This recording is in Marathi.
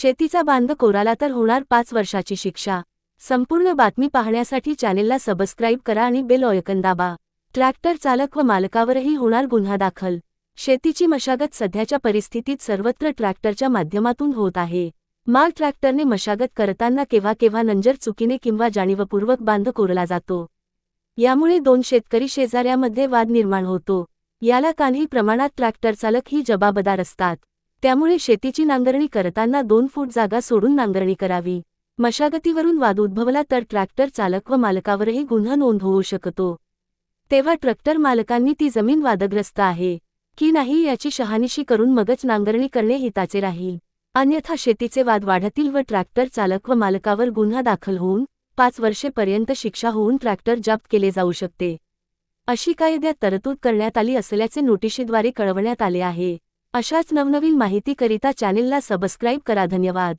शेतीचा बांध कोराला तर होणार पाच वर्षाची शिक्षा. संपूर्ण बातमी पाहण्यासाठी चॅनेलला सबस्क्राईब करा आणि बेल ऑयकन दाबा. ट्रॅक्टर चालक व मालकावरही होणार गुन्हा दाखल. शेतीची मशागत सध्याच्या परिस्थितीत सर्वत्र ट्रॅक्टरच्या माध्यमातून होत आहे. माल ट्रॅक्टरने मशागत करताना केव्हा केव्हा नंजर चुकीने किंवा जाणीवपूर्वक बांध कोरला जातो. यामुळे दोन शेतकरी शेजाऱ्यामध्ये वाद निर्माण होतो. याला काही प्रमाणात ट्रॅक्टर चालक ही जबाबदार असतात. त्यामुळे शेतीची नांगरणी करताना दोन फूट जागा सोडून नांगरणी करावी. मशागतीवरून वाद उद्भवला तर ट्रॅक्टर चालक व मालकावरही गुन्हा नोंद होऊ शकतो. तेव्हा ट्रॅक्टर मालकांनी ती जमीन वादग्रस्त आहे की नाही याची शहानिशी करून मगच नांगरणी करणे हिताचे राहील. अन्यथा शेतीचे वाद वाढतील व ट्रॅक्टर चालक व मालकावर गुन्हा दाखल होऊन पाच वर्षेपर्यंत शिक्षा होऊन ट्रॅक्टर जप्त केले जाऊ शकते. अशी कायद्यात तरतूद करण्यात आली असल्याचे नोटिशीद्वारे कळवण्यात आले आहे. अशाच नवनवीन माहितीकरिता चॅनेलला सबस्क्राईब करा. धन्यवाद.